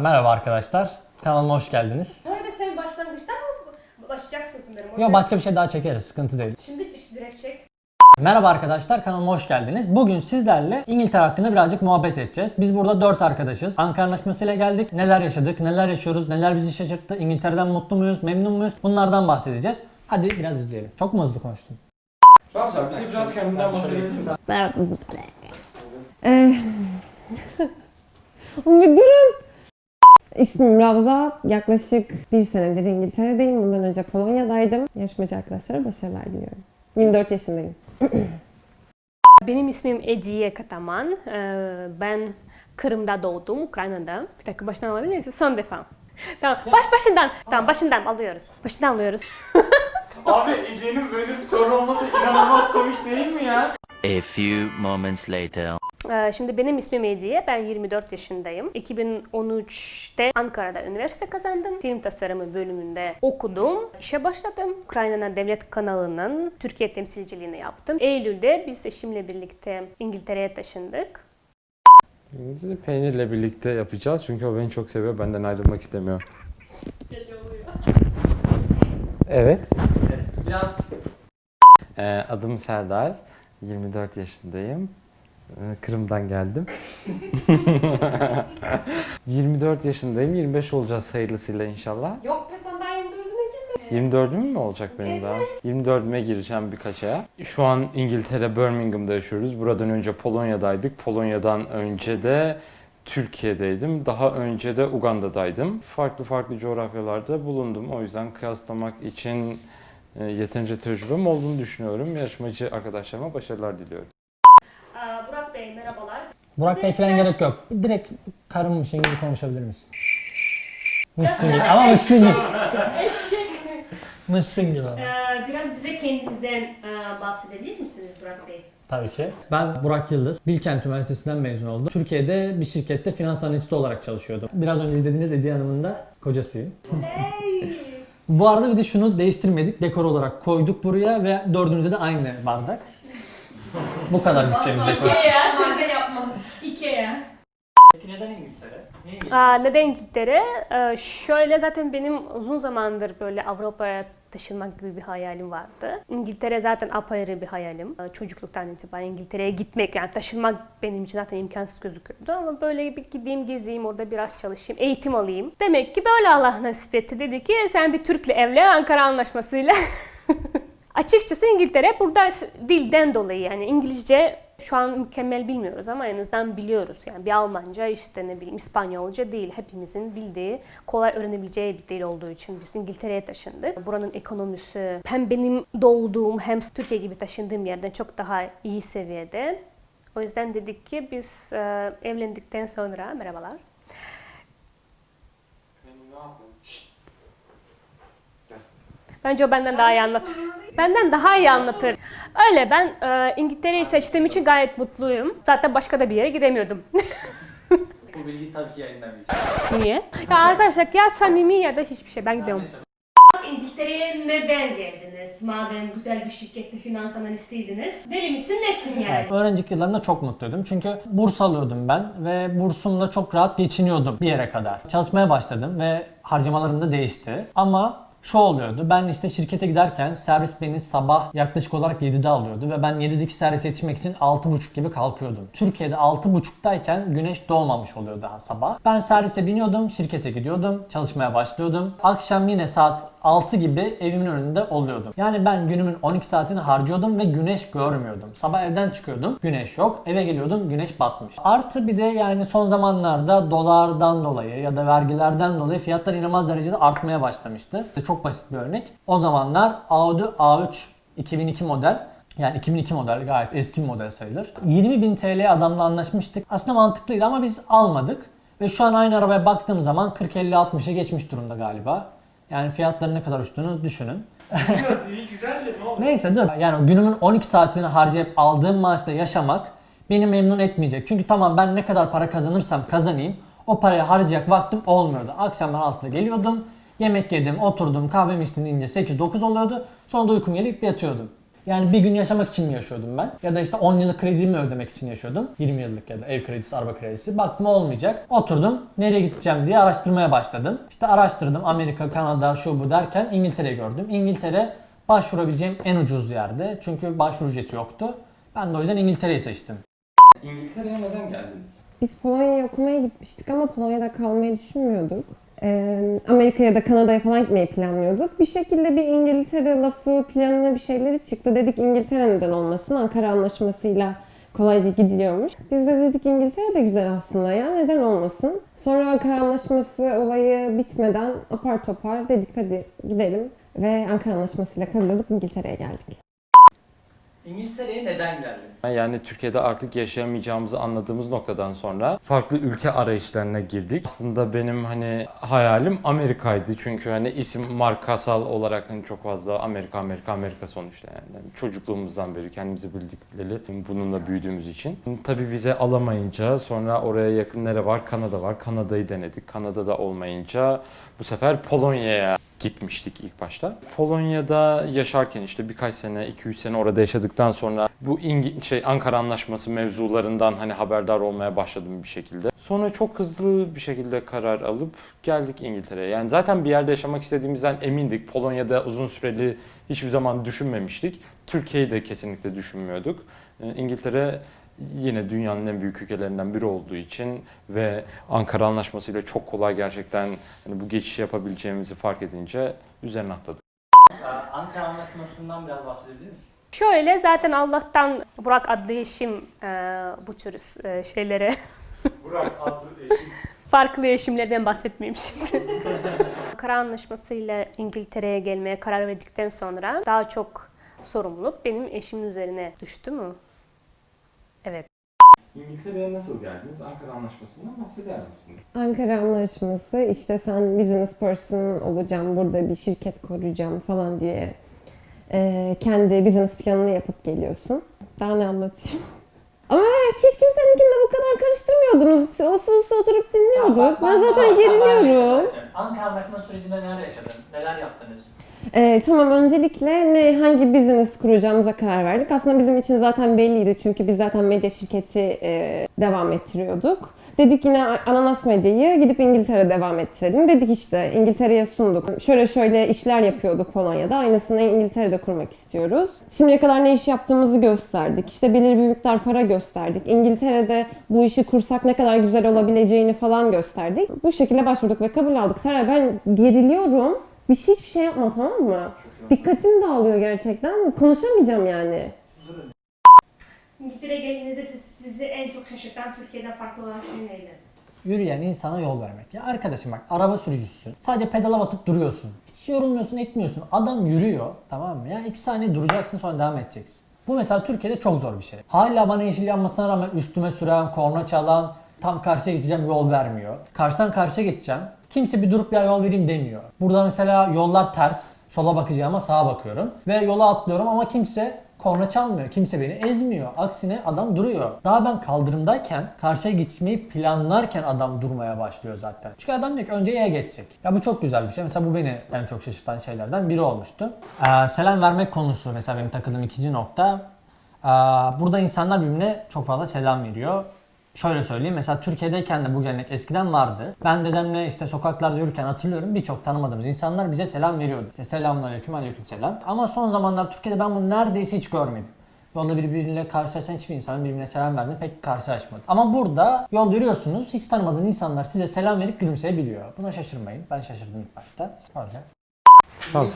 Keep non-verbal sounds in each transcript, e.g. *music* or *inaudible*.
Merhaba arkadaşlar. Kanalıma hoş geldiniz. Bu arada sen başlangıçtan mı başlayacaksın sanırım? O yüzden- başka bir şey daha çekeriz. Sıkıntı değil. Şimdi iş direkt çek. Merhaba arkadaşlar. Kanalıma hoş geldiniz. Bugün sizlerle İngiltere hakkında birazcık muhabbet edeceğiz. Biz burada 4 arkadaşız. Ankara Anlaşması'yla geldik. Neler yaşadık, neler yaşıyoruz, neler bizi şaşırttı. İngiltere'den mutlu muyuz, memnun muyuz? Bunlardan bahsedeceğiz. Hadi biraz izleyelim. Çok mu hızlı konuştum? Ramazan bize biraz kendinden bahsedebilir misin? Ee, *laughs* bir durun. İsmim Ravza. Yaklaşık bir senedir İngiltere'deyim. Bundan önce Polonya'daydım. Yarışmacı arkadaşlara başarılar diliyorum. 24 yaşındayım. *clears throat* Benim ismim Ediye Kataman. Ee, Ben Kırım'da doğdum, Ukrayna'da. Bir dakika baştan alabilir miyiz? Son defa. *laughs* Tamam, baş başından. Tamam, başından alıyoruz. Başından alıyoruz. *laughs* Abi Ediye'nin böyle bir soru olması inanılmaz komik değil mi ya? A few moments later. Ee, Şimdi benim ismim Ediye, ben 24 yaşındayım. 2013'te Ankara'da üniversite kazandım. Film tasarımı bölümünde okudum. İşe başladım. Ukrayna'nın devlet kanalının Türkiye temsilciliğini yaptım. Eylül'de biz eşimle birlikte İngiltere'ye taşındık. Bizi peynirle birlikte yapacağız çünkü o beni çok seviyor benden ayrılmak istemiyor. Evet. Biraz Ee, adım Serdar. 24 yaşındayım. Ee, Kırım'dan geldim. *laughs* 24 yaşındayım. 25 olacağız hayırlısıyla inşallah. Yok be sen daha 24'üne girme. 24'üm mü olacak benim daha? 24'üme gireceğim birkaç aya. Şu an İngiltere Birmingham'da yaşıyoruz. Buradan önce Polonya'daydık. Polonya'dan önce de Türkiye'deydim. Daha önce de Uganda'daydım. Farklı farklı coğrafyalarda bulundum. O yüzden kıyaslamak için yeterince tecrübem olduğunu düşünüyorum. Yarışmacı arkadaşlarıma başarılar diliyorum. Burak Bey merhabalar. Burak Bey falan gerek yok. Direkt karımmışın gibi konuşabilir misin? Mısın gibi. Ama mısın gibi. Eşek. Mısın gibi. Ee, biraz bize kendinizden e, bahsedebilir misiniz Burak Bey? Tabii ki. Ben Burak Yıldız. Bilkent Üniversitesi'nden mezun oldum. Türkiye'de bir şirkette finans analisti olarak çalışıyordum. Biraz önce izlediğiniz Ediye Hanım'ın da kocasıyım. Bu arada bir de şunu değiştirmedik. Dekor olarak koyduk buraya ve dördümüzde de aynı bardak. Bu kadar bütçemiz dekor. Ikea. yapmaz. Ikea. Peki neden İngiltere? Niye Aa, neden İngiltere? Ee, şöyle zaten benim uzun zamandır böyle Avrupa'ya taşınmak gibi bir hayalim vardı. İngiltere zaten apayrı bir hayalim. Ee, Çocukluktan itibaren İngiltere'ye gitmek yani taşınmak benim için zaten imkansız gözüküyordu ama böyle bir gideyim gezeyim orada biraz çalışayım, eğitim alayım. Demek ki böyle Allah nasip etti. Dedi ki sen bir Türk'le evlen Ankara Anlaşması'yla. *laughs* Açıkçası İngiltere burada dilden dolayı yani İngilizce şu an mükemmel bilmiyoruz ama en azından biliyoruz. Yani bir Almanca işte ne bileyim İspanyolca değil. Hepimizin bildiği, kolay öğrenebileceği bir dil olduğu için biz İngiltere'ye taşındık. Buranın ekonomisi hem benim doğduğum hem Türkiye gibi taşındığım yerden çok daha iyi seviyede. O yüzden dedik ki biz e, evlendikten sonra merhabalar. Bence o benden daha iyi anlatır. Benden daha iyi anlatır. Öyle ben e, İngiltere'yi seçtiğim için gayet mutluyum. Zaten başka da bir yere gidemiyordum. Bu bilgiyi tabii ki yayınlamayacağım. Niye? Ya arkadaşlar ya samimi ya da hiçbir şey. Ben gidiyorum. İngiltere'ye neden geldiniz? Madem güzel bir şirkette finans analistiydiniz. Deli misin nesin yani? Öğrencilik yıllarında çok mutluydum. Çünkü burs alıyordum ben ve bursumla çok rahat geçiniyordum bir yere kadar. Çalışmaya başladım ve harcamalarım da değişti. Ama şu oluyordu. Ben işte şirkete giderken servis beni sabah yaklaşık olarak 7'de alıyordu ve ben 7'deki servise yetişmek için 6.30 gibi kalkıyordum. Türkiye'de 6.30'dayken güneş doğmamış oluyor daha sabah. Ben servise biniyordum, şirkete gidiyordum, çalışmaya başlıyordum. Akşam yine saat 6 gibi evimin önünde oluyordum. Yani ben günümün 12 saatini harcıyordum ve güneş görmüyordum. Sabah evden çıkıyordum, güneş yok. Eve geliyordum, güneş batmış. Artı bir de yani son zamanlarda dolardan dolayı ya da vergilerden dolayı fiyatlar inanılmaz derecede artmaya başlamıştı. Çok basit bir örnek. O zamanlar Audi A3 2002 model yani 2002 model gayet eski bir model sayılır. 20.000 TL adamla anlaşmıştık. Aslında mantıklıydı ama biz almadık. Ve şu an aynı arabaya baktığım zaman 40-50-60'ı geçmiş durumda galiba. Yani fiyatların ne kadar uçtuğunu düşünün. İyi güzel de ne oldu? Neyse dur. Yani günümün 12 saatini harcayıp aldığım maaşla yaşamak beni memnun etmeyecek. Çünkü tamam ben ne kadar para kazanırsam kazanayım o parayı harcayacak vaktim olmuyordu. Akşam ben 6'da geliyordum. Yemek yedim, oturdum, kahvemi içtim deyince 8-9 oluyordu. Sonra da uykum gelip yatıyordum. Yani bir gün yaşamak için mi yaşıyordum ben? Ya da işte 10 yıllık kredimi ödemek için yaşıyordum. 20 yıllık ya da ev kredisi, araba kredisi. Baktım olmayacak. Oturdum nereye gideceğim diye araştırmaya başladım. İşte araştırdım Amerika, Kanada, şu bu derken İngiltere gördüm. İngiltere başvurabileceğim en ucuz yerde. Çünkü başvuru ücreti yoktu. Ben de o yüzden İngiltere'yi seçtim. İngiltere'ye neden geldiniz? Biz Polonya'ya okumaya gitmiştik ama Polonya'da kalmayı düşünmüyorduk. Ee, Amerika'ya da Kanada'ya falan gitmeyi planlıyorduk. Bir şekilde bir İngiltere lafı planına bir şeyleri çıktı. Dedik İngiltere neden olmasın? Ankara Anlaşması'yla kolayca gidiliyormuş. Biz de dedik İngiltere de güzel aslında ya neden olmasın? Sonra Ankara Anlaşması olayı bitmeden apar topar dedik hadi gidelim. Ve Ankara Anlaşması'yla kabul olup İngiltere'ye geldik. İngiltere'ye neden geldiniz? Yani Türkiye'de artık yaşayamayacağımızı anladığımız noktadan sonra farklı ülke arayışlarına girdik. Aslında benim hani hayalim Amerika'ydı. Çünkü hani isim markasal olarak hani çok fazla Amerika Amerika Amerika sonuçta yani. Yani çocukluğumuzdan beri kendimizi bildik bileli bununla büyüdüğümüz için. Tabii vize alamayınca sonra oraya yakın nere var? Kanada var. Kanada'yı denedik. Kanada'da olmayınca bu sefer Polonya'ya gitmiştik ilk başta. Polonya'da yaşarken işte birkaç sene, 2-3 sene orada yaşadıktan sonra bu İngi- şey Ankara Anlaşması mevzularından hani haberdar olmaya başladım bir şekilde. Sonra çok hızlı bir şekilde karar alıp geldik İngiltere'ye. Yani zaten bir yerde yaşamak istediğimizden emindik. Polonya'da uzun süreli hiçbir zaman düşünmemiştik. Türkiye'yi de kesinlikle düşünmüyorduk. Ee, İngiltere yine dünyanın en büyük ülkelerinden biri olduğu için ve Ankara Anlaşması ile çok kolay gerçekten hani bu geçişi yapabileceğimizi fark edince üzerine atladık. Ankara Anlaşması'ndan biraz bahsedebilir misin? Şöyle zaten Allah'tan Burak adlı eşim e, bu tür e, şeylere *laughs* Burak adlı eşim. farklı eşimlerden bahsetmeyeyim şimdi. *laughs* Ankara Anlaşması'yla İngiltere'ye gelmeye karar verdikten sonra daha çok sorumluluk benim eşimin üzerine düştü mü? Evet. İngiltere'ye nasıl geldiniz? Ankara Anlaşması'ndan bahseder misiniz? Ankara Anlaşması işte sen business person olacağım, burada bir şirket kuracağım falan diye e, kendi business planını yapıp geliyorsun. Daha ne anlatayım? *laughs* Ama hiç kimseninkinde bu kadar karıştırmıyordunuz. Olsa olsa oturup dinliyorduk. Ben zaten geriliyorum. Ankara Anlaşması sürecinde neler yaşadın? Neler yaptınız? Ee, tamam öncelikle ne hangi business kuracağımıza karar verdik. Aslında bizim için zaten belliydi çünkü biz zaten medya şirketi e, devam ettiriyorduk. Dedik yine Ananas Medya'yı gidip İngiltere devam ettirelim. Dedik işte İngiltere'ye sunduk. Şöyle şöyle işler yapıyorduk Polonya'da. Aynısını İngiltere'de kurmak istiyoruz. Şimdiye kadar ne iş yaptığımızı gösterdik. İşte belirli bir miktar para gösterdik. İngiltere'de bu işi kursak ne kadar güzel olabileceğini falan gösterdik. Bu şekilde başvurduk ve kabul aldık. Serra ben geriliyorum. Bir şey hiçbir şey yapma tamam mı? Dikkatim dağılıyor gerçekten. Konuşamayacağım yani. İngiltere'ye geldiğinizde sizi en çok şaşırtan Türkiye'den farklı olan şey neydi? Yürüyen insana yol vermek. Ya arkadaşım bak araba sürücüsün. Sadece pedala basıp duruyorsun. Hiç yorulmuyorsun etmiyorsun. Adam yürüyor tamam mı? Ya iki saniye duracaksın sonra devam edeceksin. Bu mesela Türkiye'de çok zor bir şey. Hala bana yeşil yanmasına rağmen üstüme süren, korna çalan, tam karşıya gideceğim yol vermiyor. Karşıdan karşıya geçeceğim. Kimse bir durup ya yol vereyim demiyor. Burada mesela yollar ters. Sola bakacağıma sağa bakıyorum. Ve yola atlıyorum ama kimse korna çalmıyor. Kimse beni ezmiyor. Aksine adam duruyor. Daha ben kaldırımdayken karşıya geçmeyi planlarken adam durmaya başlıyor zaten. Çünkü adam diyor ki önce Y'ye geçecek. Ya bu çok güzel bir şey. Mesela bu beni en çok şaşırtan şeylerden biri olmuştu. Ee, selam vermek konusu mesela benim takıldığım ikinci nokta. Ee, burada insanlar birbirine çok fazla selam veriyor. Şöyle söyleyeyim mesela Türkiye'deyken de bu gelenek eskiden vardı. Ben dedemle işte sokaklarda yürürken hatırlıyorum birçok tanımadığımız insanlar bize selam veriyordu. İşte selamun aleyküm aleyküm selam. Ama son zamanlar Türkiye'de ben bunu neredeyse hiç görmedim. Yolda birbiriyle karşılaşan hiçbir insanın birbirine selam verdiğini pek karşılaşmadım. Ama burada yol yürüyorsunuz hiç tanımadığın insanlar size selam verip gülümseyebiliyor. Buna şaşırmayın. Ben şaşırdım ilk başta. Öyle. Tamam.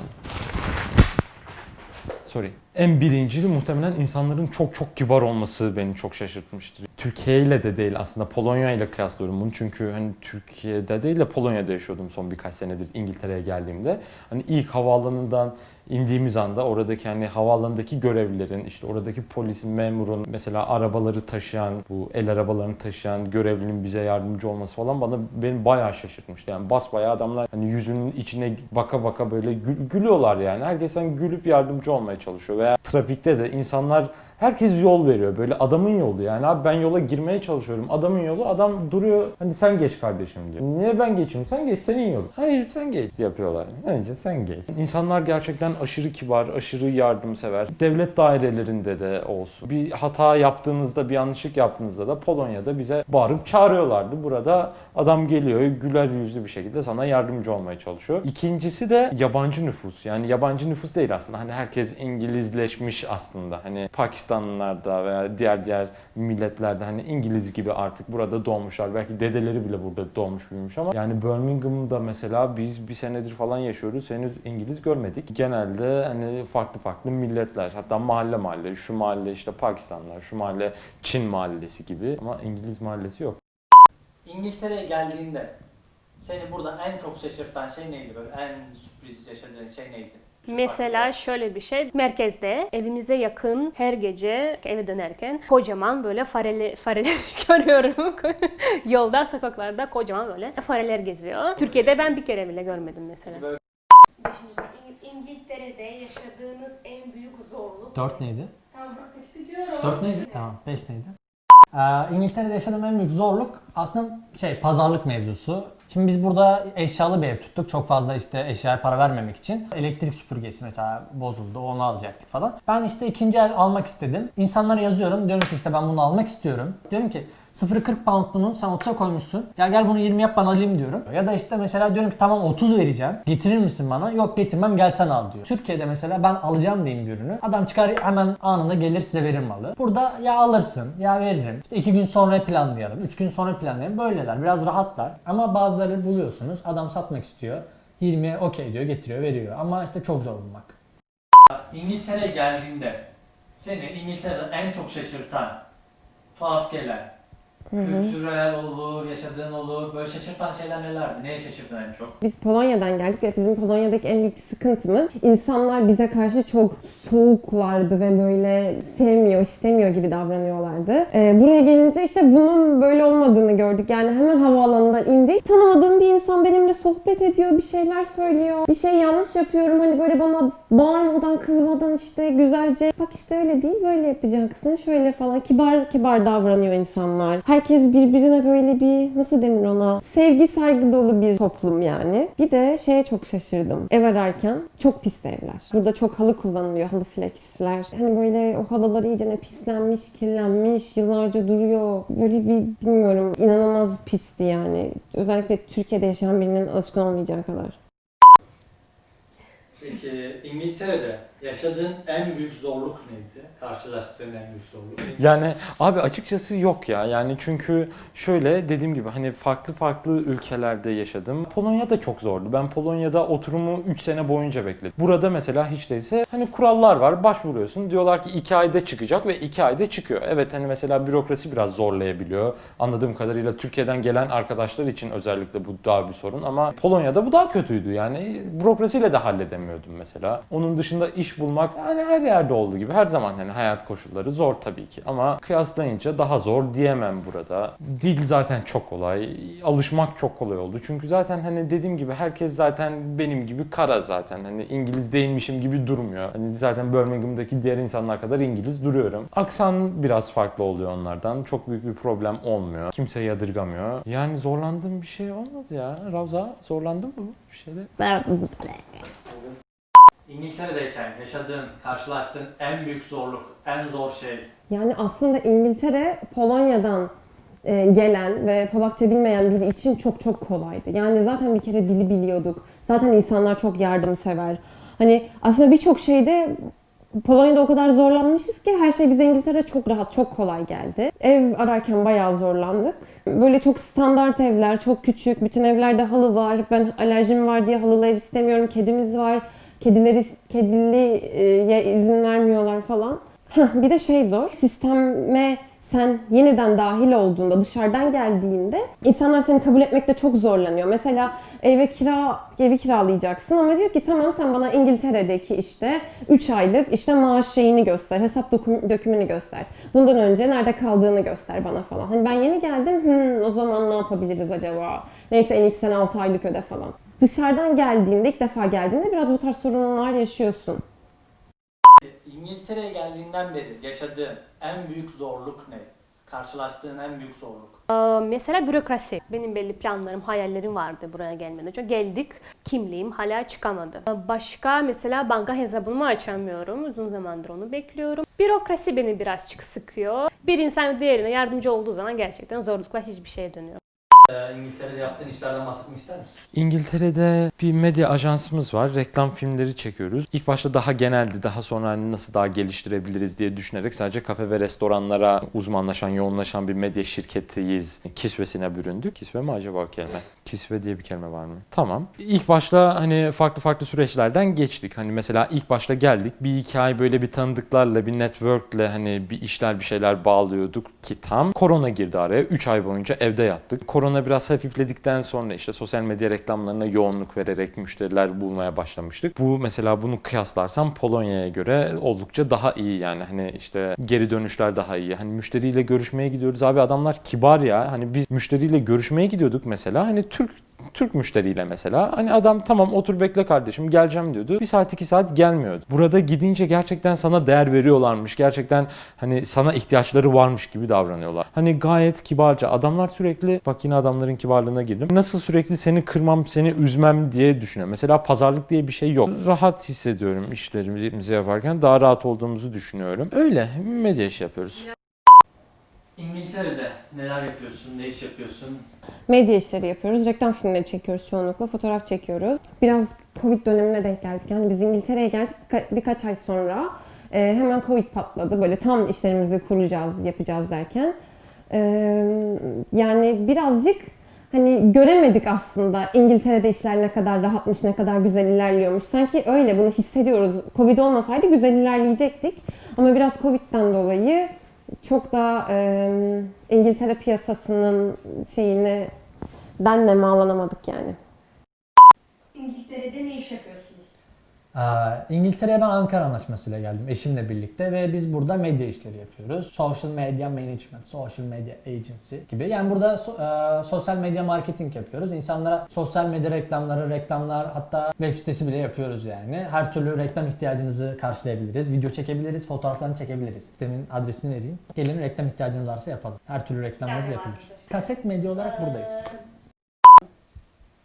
Sorry. En birincili muhtemelen insanların çok çok kibar olması beni çok şaşırtmıştır. Türkiye ile de değil aslında Polonya ile kıyaslıyorum bunu çünkü hani Türkiye'de değil de Polonya'da yaşıyordum son birkaç senedir İngiltere'ye geldiğimde. Hani ilk havaalanından indiğimiz anda oradaki hani havaalanındaki görevlilerin işte oradaki polisin memurun mesela arabaları taşıyan bu el arabalarını taşıyan görevlinin bize yardımcı olması falan bana beni bayağı şaşırtmıştı. Yani basbayağı adamlar hani yüzünün içine baka baka böyle gül- gülüyorlar yani. Herkes hani gülüp yardımcı olmaya çalışıyor veya trafikte de insanlar Herkes yol veriyor. Böyle adamın yolu yani. Abi ben yola girmeye çalışıyorum. Adamın yolu. Adam duruyor. Hani sen geç kardeşim diyor. Niye ben geçeyim? Sen geç senin yolun. Hayır sen geç yapıyorlar. Önce sen geç. İnsanlar gerçekten aşırı kibar, aşırı yardımsever. Devlet dairelerinde de olsun. Bir hata yaptığınızda, bir yanlışlık yaptığınızda da Polonya'da bize bağırıp çağırıyorlardı. Burada adam geliyor güler yüzlü bir şekilde sana yardımcı olmaya çalışıyor. İkincisi de yabancı nüfus. Yani yabancı nüfus değil aslında. Hani herkes İngilizleşmiş aslında. Hani Pakistanlılarda veya diğer diğer milletlerde hani İngiliz gibi artık burada doğmuşlar. Belki dedeleri bile burada doğmuş büyümüş ama yani Birmingham'da mesela biz bir senedir falan yaşıyoruz. Henüz İngiliz görmedik. Genelde hani farklı farklı milletler. Hatta mahalle mahalle. Şu mahalle işte Pakistanlılar. Şu mahalle Çin mahallesi gibi. Ama İngiliz mahallesi yok. İngiltere'ye geldiğinde seni burada en çok şaşırtan şey neydi? Böyle en sürpriz yaşadığın şey neydi? Mesela şöyle bir şey, merkezde evimize yakın her gece eve dönerken kocaman böyle fareli, fareli *laughs* görüyorum. *laughs* Yolda, sokaklarda kocaman böyle fareler geziyor. Türkiye'de ben bir kere bile görmedim mesela. Beşinci soru, İng- İngiltere'de yaşadığınız en büyük zorluk. Dört neydi? Tamam, takip ediyorum. Dört neydi? Tamam. Beş neydi? Ee, İngiltere'de yaşadığım en büyük zorluk aslında şey pazarlık mevzusu. Şimdi biz burada eşyalı bir ev tuttuk. Çok fazla işte eşyaya para vermemek için. Elektrik süpürgesi mesela bozuldu. Onu alacaktık falan. Ben işte ikinci el almak istedim. İnsanlara yazıyorum. Diyorum ki işte ben bunu almak istiyorum. Diyorum ki 0.40 pound bunun sen 30'a koymuşsun. Ya gel bunu 20 yap ben alayım diyorum. Ya da işte mesela diyorum ki tamam 30 vereceğim. Getirir misin bana? Yok getirmem gel sen al diyor. Türkiye'de mesela ben alacağım diyeyim bir ürünü. Adam çıkar hemen anında gelir size verir malı. Burada ya alırsın ya veririm. İşte 2 gün sonra planlayalım. 3 gün sonra planlayalım. Böyleler. Biraz rahatlar. Ama bazıları buluyorsunuz. Adam satmak istiyor. 20 okey diyor getiriyor veriyor. Ama işte çok zor bulmak. İngiltere'ye geldiğinde seni İngiltere'de en çok şaşırtan, tuhaf gelen, kültürel olur, yaşadığın olur. Böyle şaşırtan şeyler nelerdi? Neye şaşırdın en çok? Biz Polonya'dan geldik ve bizim Polonya'daki en büyük sıkıntımız insanlar bize karşı çok soğuklardı ve böyle sevmiyor, istemiyor gibi davranıyorlardı. Ee, buraya gelince işte bunun böyle olmadığını gördük. Yani hemen havaalanından indik. Tanımadığım bir insan benimle sohbet ediyor, bir şeyler söylüyor. Bir şey yanlış yapıyorum hani böyle bana bağırmadan, kızmadan işte güzelce bak işte öyle değil, böyle yapacaksın, şöyle falan kibar kibar davranıyor insanlar. Herkes birbirine böyle bir nasıl denir ona? Sevgi saygı dolu bir toplum yani. Bir de şeye çok şaşırdım. Ev ararken çok pis evler. Burada çok halı kullanılıyor, halı flexler. Hani böyle o halılar iyice pislenmiş, kirlenmiş, yıllarca duruyor. Böyle bir bilmiyorum inanılmaz pisti yani. Özellikle Türkiye'de yaşayan birinin alışkın olmayacağı kadar. Peki İngiltere'de yaşadığın en büyük zorluk neydi? Karşılaştığın en büyük zorluk. Yani abi açıkçası yok ya. Yani çünkü şöyle dediğim gibi hani farklı farklı ülkelerde yaşadım. Polonya da çok zordu. Ben Polonya'da oturumu 3 sene boyunca bekledim. Burada mesela hiç değilse hani kurallar var. Başvuruyorsun. Diyorlar ki 2 ayda çıkacak ve 2 ayda çıkıyor. Evet hani mesela bürokrasi biraz zorlayabiliyor. Anladığım kadarıyla Türkiye'den gelen arkadaşlar için özellikle bu daha bir sorun ama Polonya'da bu daha kötüydü. Yani bürokrasiyle de halledemiyordum mesela. Onun dışında iş bulmak yani her yerde olduğu gibi her zaman hani hayat koşulları zor tabii ki ama kıyaslayınca daha zor diyemem burada. Dil zaten çok kolay. Alışmak çok kolay oldu. Çünkü zaten hani dediğim gibi herkes zaten benim gibi kara zaten. Hani İngiliz değilmişim gibi durmuyor. Hani zaten Birmingham'daki diğer insanlar kadar İngiliz duruyorum. Aksan biraz farklı oluyor onlardan. Çok büyük bir problem olmuyor. Kimse yadırgamıyor. Yani zorlandığım bir şey olmadı ya. Ravza zorlandın mı bir şeyde? İngiltere'deyken yaşadığın, karşılaştığın en büyük zorluk, en zor şey. Yani aslında İngiltere Polonya'dan e, gelen ve Polakça bilmeyen biri için çok çok kolaydı. Yani zaten bir kere dili biliyorduk. Zaten insanlar çok yardımsever. Hani aslında birçok şeyde Polonya'da o kadar zorlanmışız ki her şey bize İngiltere'de çok rahat, çok kolay geldi. Ev ararken bayağı zorlandık. Böyle çok standart evler, çok küçük. Bütün evlerde halı var. Ben alerjim var diye halılı ev istemiyorum. Kedimiz var. Kedileri kediliye izin vermiyorlar falan. Heh, bir de şey zor. Sisteme sen yeniden dahil olduğunda, dışarıdan geldiğinde insanlar seni kabul etmekte çok zorlanıyor. Mesela eve kira evi kiralayacaksın ama diyor ki tamam sen bana İngiltere'deki işte 3 aylık işte maaş şeyini göster, hesap dökümünü göster. Bundan önce nerede kaldığını göster bana falan. Hani ben yeni geldim, hmm, o zaman ne yapabiliriz acaba? Neyse en iyisi sen 6 aylık öde falan. Dışarıdan geldiğinde, ilk defa geldiğinde biraz bu tarz sorunlar yaşıyorsun. İngiltere'ye geldiğinden beri yaşadığın en büyük zorluk ne? Karşılaştığın en büyük zorluk. Ee, Mesela bürokrasi. Benim belli planlarım, hayallerim vardı buraya gelmeden önce. Geldik, kimliğim hala çıkamadı. Ee, Başka mesela banka hesabımı açamıyorum. Uzun zamandır onu bekliyorum. Bürokrasi beni birazcık sıkıyor. Bir insan diğerine yardımcı olduğu zaman gerçekten zorluklar hiçbir şeye dönüyor. Ee, İngiltere'de yaptığın işlerden bahsetmek ister misin? İngiltere'de bir medya ajansımız var. Reklam filmleri çekiyoruz. İlk başta daha geneldi. Daha sonra hani nasıl daha geliştirebiliriz diye düşünerek sadece kafe ve restoranlara uzmanlaşan, yoğunlaşan bir medya şirketiyiz. Kisvesine büründük. Kisve mi acaba o kelime? Kisve diye bir kelime var mı? Tamam. İlk başta hani farklı farklı süreçlerden geçtik. Hani mesela ilk başta geldik. Bir iki böyle bir tanıdıklarla, bir networkle hani bir işler bir şeyler bağlıyorduk ki tam korona girdi araya. 3 ay boyunca evde yattık. Korona biraz hafifledikten sonra işte sosyal medya reklamlarına yoğunluk vererek müşteriler bulmaya başlamıştık. Bu mesela bunu kıyaslarsam Polonya'ya göre oldukça daha iyi yani hani işte geri dönüşler daha iyi. Hani müşteriyle görüşmeye gidiyoruz abi adamlar kibar ya. Hani biz müşteriyle görüşmeye gidiyorduk mesela hani Türk Türk müşteriyle mesela hani adam tamam otur bekle kardeşim geleceğim diyordu. Bir saat iki saat gelmiyordu. Burada gidince gerçekten sana değer veriyorlarmış. Gerçekten hani sana ihtiyaçları varmış gibi davranıyorlar. Hani gayet kibarca adamlar sürekli bak yine adamların kibarlığına girdim. Nasıl sürekli seni kırmam, seni üzmem diye düşünüyor. Mesela pazarlık diye bir şey yok. Rahat hissediyorum işlerimizi yaparken daha rahat olduğumuzu düşünüyorum. Öyle medya işi yapıyoruz. İngiltere'de neler yapıyorsun, ne iş yapıyorsun? Medya işleri yapıyoruz. Reklam filmleri çekiyoruz çoğunlukla. Fotoğraf çekiyoruz. Biraz Covid dönemine denk geldik. Yani biz İngiltere'ye geldik birka- birkaç ay sonra. e, hemen Covid patladı. Böyle tam işlerimizi kuracağız, yapacağız derken. E, yani birazcık hani göremedik aslında İngiltere'de işler ne kadar rahatmış, ne kadar güzel ilerliyormuş. Sanki öyle bunu hissediyoruz. Covid olmasaydı güzel ilerleyecektik. Ama biraz Covid'den dolayı çok da e, İngiltere piyasasının şeyine denle bağlanamadık yani. İngiltere'de ne iş yapıyorsunuz? Ee, İngiltere'ye ben Ankara Anlaşması'yla geldim eşimle birlikte ve biz burada medya işleri yapıyoruz. Social Media Management, Social Media Agency gibi. Yani burada so- e, sosyal medya marketing yapıyoruz. İnsanlara sosyal medya reklamları, reklamlar hatta web sitesi bile yapıyoruz yani. Her türlü reklam ihtiyacınızı karşılayabiliriz. Video çekebiliriz, fotoğraflarını çekebiliriz. Sitemin adresini vereyim. Gelin reklam ihtiyacınız varsa yapalım. Her türlü reklamımız Yani yapılır. Kaset medya olarak buradayız.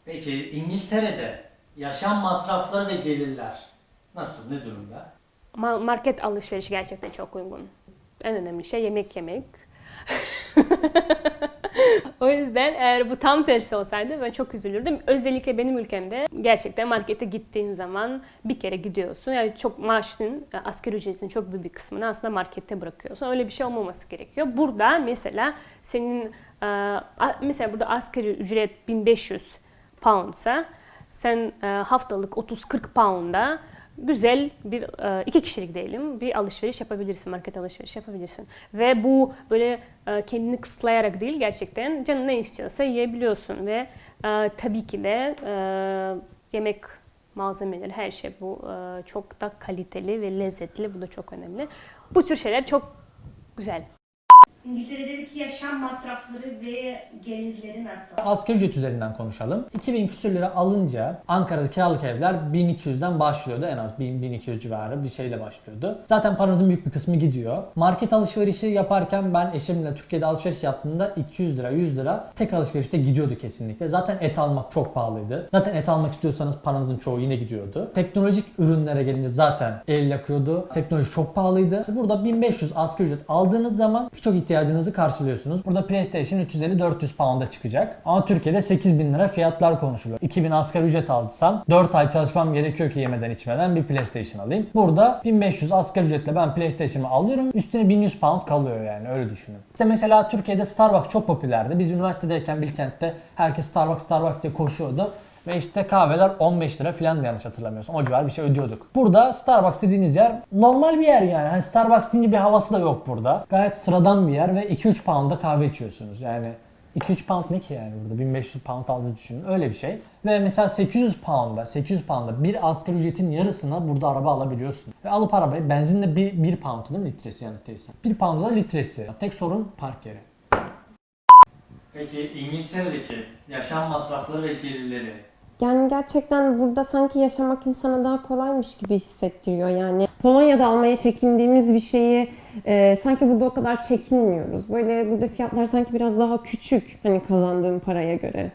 Peki İngiltere'de yaşam masrafları ve gelirler nasıl, ne durumda? Ma- market alışverişi gerçekten çok uygun. En önemli şey yemek yemek. *laughs* o yüzden eğer bu tam tersi olsaydı ben çok üzülürdüm. Özellikle benim ülkemde gerçekten markete gittiğin zaman bir kere gidiyorsun. Yani çok maaşın, asgari ücretin çok büyük bir kısmını aslında markette bırakıyorsun. Öyle bir şey olmaması gerekiyor. Burada mesela senin e, mesela burada asgari ücret 1500 poundsa sen e, haftalık 30-40 pound'a güzel bir e, iki kişilik diyelim bir alışveriş yapabilirsin, market alışveriş yapabilirsin. Ve bu böyle e, kendini kısıtlayarak değil gerçekten canın ne istiyorsa yiyebiliyorsun ve tabii ki de yemek malzemeleri her şey bu çok da kaliteli ve lezzetli bu da çok önemli. Bu tür şeyler çok güzel. İngiltere'deki yaşam masrafları ve gelirleri nasıl? Asgari ücret üzerinden konuşalım. 2000 küsür lira alınca Ankara'da kiralık evler 1200'den başlıyordu en az 1000-1200 civarı bir şeyle başlıyordu. Zaten paranızın büyük bir kısmı gidiyor. Market alışverişi yaparken ben eşimle Türkiye'de alışveriş yaptığımda 200 lira 100 lira tek alışverişte gidiyordu kesinlikle. Zaten et almak çok pahalıydı. Zaten et almak istiyorsanız paranızın çoğu yine gidiyordu. Teknolojik ürünlere gelince zaten el yakıyordu. Teknoloji çok pahalıydı. Burada 1500 asgari ücret aldığınız zaman birçok ihtiyacınızı karşılıyorsunuz. Burada PlayStation 350-400 pound'a çıkacak. Ama Türkiye'de 8000 lira fiyatlar konuşuluyor. 2000 asgari ücret alsam 4 ay çalışmam gerekiyor ki yemeden içmeden bir PlayStation alayım. Burada 1500 asgari ücretle ben PlayStation'ımı alıyorum. Üstüne 1100 pound kalıyor yani öyle düşünün. İşte mesela Türkiye'de Starbucks çok popülerdi. Biz üniversitedeyken Bilkent'te herkes Starbucks Starbucks diye koşuyordu. Ve işte kahveler 15 lira falan da yanlış hatırlamıyorsam. O civar bir şey ödüyorduk. Burada Starbucks dediğiniz yer normal bir yer yani. Hani Starbucks deyince bir havası da yok burada. Gayet sıradan bir yer ve 2-3 pound'a kahve içiyorsunuz. Yani 2-3 pound ne ki yani burada 1500 pound aldığını düşünün öyle bir şey. Ve mesela 800 pound'a 800 pound'a bir asgari ücretin yarısına burada araba alabiliyorsun. Ve alıp arabayı benzinle bir, bir pound değil mi litresi yani teyze? 1 pound'a da litresi. Tek sorun park yeri. Peki İngiltere'deki yaşam masrafları ve gelirleri Yani gerçekten burada sanki yaşamak insana daha kolaymış gibi hissettiriyor. Yani Polonya'da almaya çekindiğimiz bir şeyi e, sanki burada o kadar çekinmiyoruz. Böyle burada fiyatlar sanki biraz daha küçük hani kazandığım paraya göre.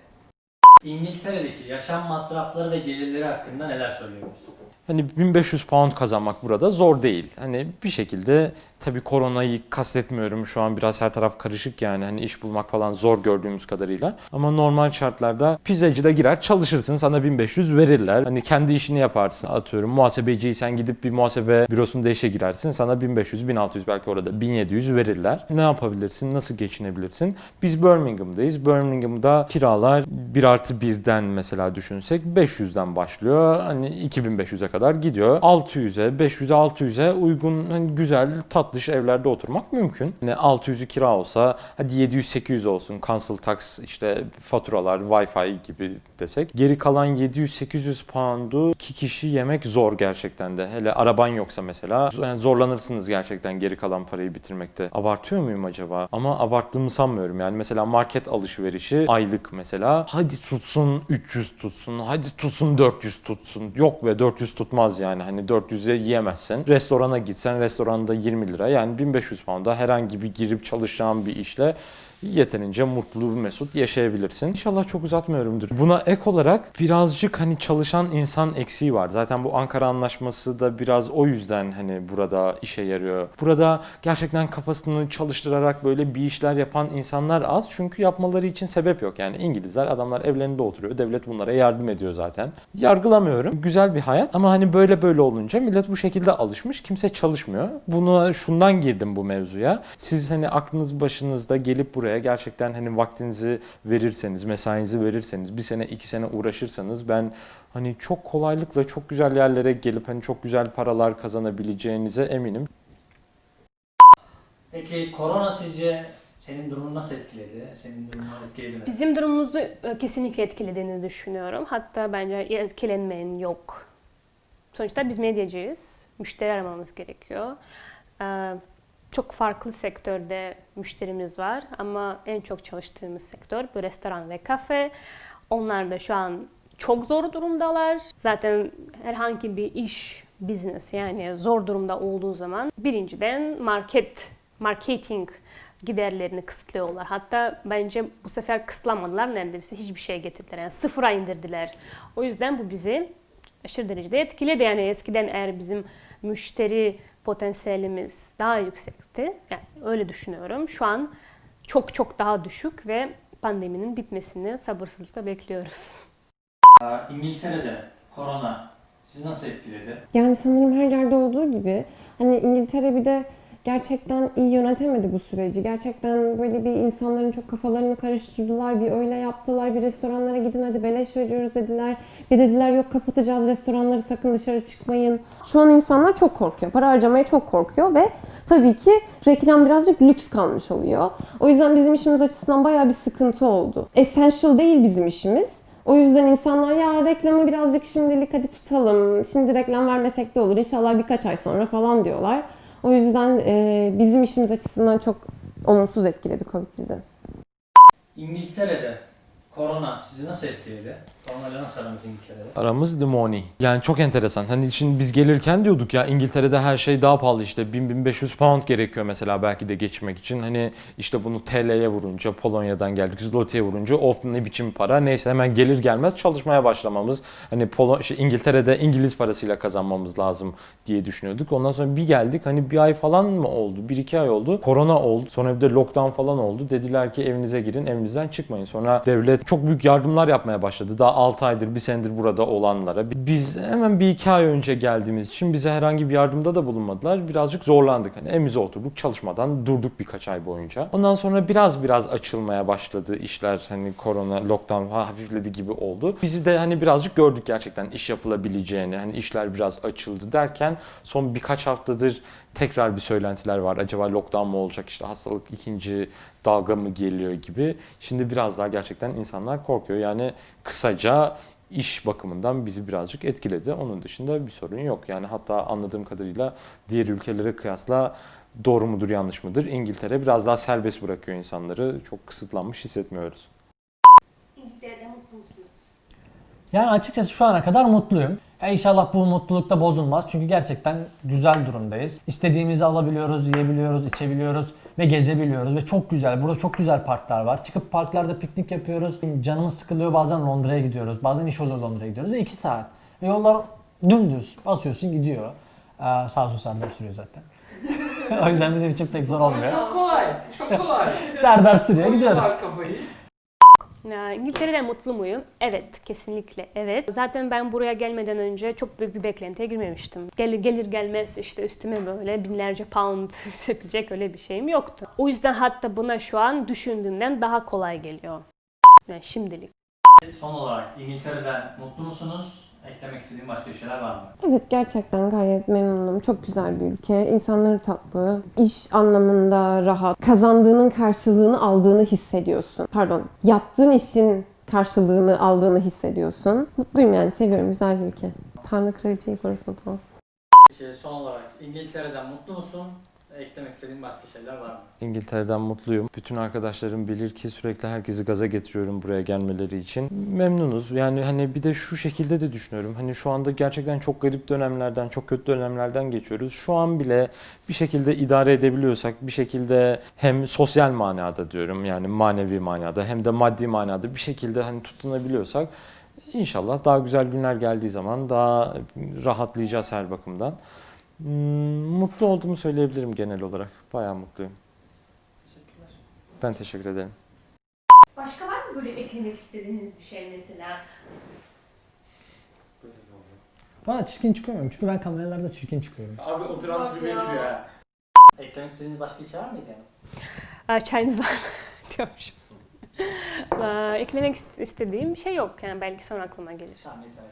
İngiltere'deki yaşam masrafları ve gelirleri hakkında neler söyleyebilirsin? Hani 1500 pound kazanmak burada zor değil. Hani bir şekilde tabii koronayı kastetmiyorum. Şu an biraz her taraf karışık yani. Hani iş bulmak falan zor gördüğümüz kadarıyla. Ama normal şartlarda pizzacıda girer çalışırsın sana 1500 verirler. Hani kendi işini yaparsın. Atıyorum muhasebeciysen gidip bir muhasebe bürosunda işe girersin. Sana 1500, 1600 belki orada 1700 verirler. Ne yapabilirsin? Nasıl geçinebilirsin? Biz Birmingham'dayız. Birmingham'da kiralar 1 artı 1'den mesela düşünsek 500'den başlıyor. Hani 2500'e kadar gidiyor. 600'e, 500'e, 600'e uygun hani güzel tatlış evlerde oturmak mümkün. Hani 600'ü kira olsa hadi 700-800 olsun. Council tax işte faturalar, wifi gibi desek. Geri kalan 700-800 pound'u iki kişi yemek zor gerçekten de. Hele araban yoksa mesela yani zorlanırsınız gerçekten geri kalan parayı bitirmekte. Abartıyor muyum acaba? Ama abarttığımı sanmıyorum. Yani mesela market alışverişi aylık mesela hadi tutsun 300 tutsun, hadi tutsun 400 tutsun. Yok be 400 tutmaz yani. Hani 400'e yiyemezsin. Restorana gitsen restoranda 20 lira. Yani 1500 pound'a herhangi bir girip çalışacağın bir işle yeterince mutlu, mesut yaşayabilirsin. İnşallah çok uzatmıyorumdur. Buna ek olarak birazcık hani çalışan insan eksiği var. Zaten bu Ankara Anlaşması da biraz o yüzden hani burada işe yarıyor. Burada gerçekten kafasını çalıştırarak böyle bir işler yapan insanlar az. Çünkü yapmaları için sebep yok. Yani İngilizler adamlar evlerinde oturuyor. Devlet bunlara yardım ediyor zaten. Yargılamıyorum. Güzel bir hayat ama hani böyle böyle olunca millet bu şekilde alışmış. Kimse çalışmıyor. Bunu şundan girdim bu mevzuya. Siz hani aklınız başınızda gelip buraya gerçekten hani vaktinizi verirseniz, mesainizi verirseniz, bir sene iki sene uğraşırsanız ben hani çok kolaylıkla çok güzel yerlere gelip hani çok güzel paralar kazanabileceğinize eminim. Peki korona sizce senin durumunu nasıl etkiledi? Senin durumunu etkiledi mi? Bizim durumumuzu e, kesinlikle etkilediğini düşünüyorum. Hatta bence etkilenmeyen yok. Sonuçta biz medyacıyız. Müşteri aramamız gerekiyor. Çok farklı sektörde müşterimiz var ama en çok çalıştığımız sektör bu restoran ve kafe. Onlar da şu an çok zor durumdalar. Zaten herhangi bir iş, business yani zor durumda olduğu zaman birinciden market, marketing giderlerini kısıtlıyorlar. Hatta bence bu sefer kısıtlamadılar neredeyse hiçbir şey getirdiler. Yani sıfıra indirdiler. O yüzden bu bizi aşırı derecede etkiledi. Yani eskiden eğer bizim müşteri potansiyelimiz daha yüksekti. Yani öyle düşünüyorum. Şu an çok çok daha düşük ve pandeminin bitmesini sabırsızlıkla bekliyoruz. İngiltere'de korona sizi nasıl etkiledi? Yani sanırım her yerde olduğu gibi hani İngiltere bir de gerçekten iyi yönetemedi bu süreci. Gerçekten böyle bir insanların çok kafalarını karıştırdılar. Bir öyle yaptılar. Bir restoranlara gidin hadi beleş veriyoruz dediler. Bir dediler yok kapatacağız restoranları sakın dışarı çıkmayın. Şu an insanlar çok korkuyor. Para harcamaya çok korkuyor ve tabii ki reklam birazcık lüks kalmış oluyor. O yüzden bizim işimiz açısından bayağı bir sıkıntı oldu. Essential değil bizim işimiz. O yüzden insanlar ya reklamı birazcık şimdilik hadi tutalım. Şimdi reklam vermesek de olur. İnşallah birkaç ay sonra falan diyorlar. O yüzden e, bizim işimiz açısından çok olumsuz etkiledi Covid bizi. İngiltere'de korona sizi nasıl etkiledi? Koronayla nasıl aranız İngiltere'de? Aramız limoni. Yani çok enteresan. Hani şimdi biz gelirken diyorduk ya İngiltere'de her şey daha pahalı işte 1000-1500 pound gerekiyor mesela belki de geçmek için. Hani işte bunu TL'ye vurunca Polonya'dan geldik Zloty'ye vurunca of ne biçim para neyse hemen gelir gelmez çalışmaya başlamamız. Hani Polo şey, İngiltere'de İngiliz parasıyla kazanmamız lazım diye düşünüyorduk. Ondan sonra bir geldik hani bir ay falan mı oldu? Bir iki ay oldu. Korona oldu. Sonra bir de lockdown falan oldu. Dediler ki evinize girin evinizden çıkmayın. Sonra devlet çok büyük yardımlar yapmaya başladı. Daha 6 aydır, bir senedir burada olanlara. Biz hemen bir iki ay önce geldiğimiz için bize herhangi bir yardımda da bulunmadılar. Birazcık zorlandık. Hani evimize oturduk, çalışmadan durduk birkaç ay boyunca. Ondan sonra biraz biraz açılmaya başladı işler. Hani korona, lockdown hafifledi gibi oldu. Bizi de hani birazcık gördük gerçekten iş yapılabileceğini. Hani işler biraz açıldı derken son birkaç haftadır tekrar bir söylentiler var. Acaba lockdown mu olacak işte hastalık ikinci dalga mı geliyor gibi. Şimdi biraz daha gerçekten insanlar korkuyor. Yani kısaca iş bakımından bizi birazcık etkiledi. Onun dışında bir sorun yok. Yani hatta anladığım kadarıyla diğer ülkelere kıyasla doğru mudur yanlış mıdır? İngiltere biraz daha serbest bırakıyor insanları. Çok kısıtlanmış hissetmiyoruz. İngiltere'de mutlu musunuz? Yani açıkçası şu ana kadar mutluyum. Ya inşallah bu mutluluk da bozulmaz. Çünkü gerçekten güzel durumdayız. İstediğimizi alabiliyoruz, yiyebiliyoruz, içebiliyoruz ve gezebiliyoruz ve çok güzel. Burada çok güzel parklar var. Çıkıp parklarda piknik yapıyoruz. Canımız sıkılıyor bazen Londra'ya gidiyoruz. Bazen iş oluyor Londra'ya gidiyoruz ve 2 saat. Ve yollar dümdüz. Basıyorsun gidiyor. Ee, sağ olsun Serdar sürüyor zaten. *laughs* o yüzden bizim için pek zor olmuyor. Çok kolay. Çok kolay. *laughs* Serdar sürüyor gidiyoruz. Kafayı. Ya, İngiltere'de mutlu muyum? Evet, kesinlikle evet. Zaten ben buraya gelmeden önce çok büyük bir beklentiye girmemiştim. Gelir, gelir gelmez işte üstüme böyle binlerce pound *laughs* sökecek öyle bir şeyim yoktu. O yüzden hatta buna şu an düşündüğümden daha kolay geliyor. Yani şimdilik. Son olarak İngiltere'den mutlu musunuz? Eklemek istediğim başka şeyler var mı? Evet gerçekten gayet memnunum. Çok güzel bir ülke. İnsanları tatlı. İş anlamında rahat. Kazandığının karşılığını aldığını hissediyorsun. Pardon. Yaptığın işin karşılığını aldığını hissediyorsun. Mutluyum yani. Seviyorum. Güzel bir ülke. Tanrı kraliçeyi korusun falan. Şey, son olarak İngiltere'den mutlu musun? Eklemek istediğin başka şeyler var mı? İngiltere'den mutluyum. Bütün arkadaşlarım bilir ki sürekli herkesi gaza getiriyorum buraya gelmeleri için. Memnunuz. Yani hani bir de şu şekilde de düşünüyorum. Hani şu anda gerçekten çok garip dönemlerden, çok kötü dönemlerden geçiyoruz. Şu an bile bir şekilde idare edebiliyorsak, bir şekilde hem sosyal manada diyorum yani manevi manada hem de maddi manada bir şekilde hani tutunabiliyorsak İnşallah daha güzel günler geldiği zaman daha rahatlayacağız her bakımdan. Hmm, Mutlu olduğumu söyleyebilirim genel olarak. Bayağı mutluyum. Teşekkürler. Ben teşekkür ederim. Başka var mı böyle eklemek istediğiniz bir şey mesela? Bana çirkin çıkıyorum çünkü ben kameralarda çirkin çıkıyorum. Abi oturan tribe giriyor ya. Eklemek istediğiniz başka bir şey var mıydı? Aa, çayınız var mı? *laughs* diyormuşum. Aa, eklemek ist- istediğim bir şey yok. Yani belki sonra aklıma gelir. Tamam yeter.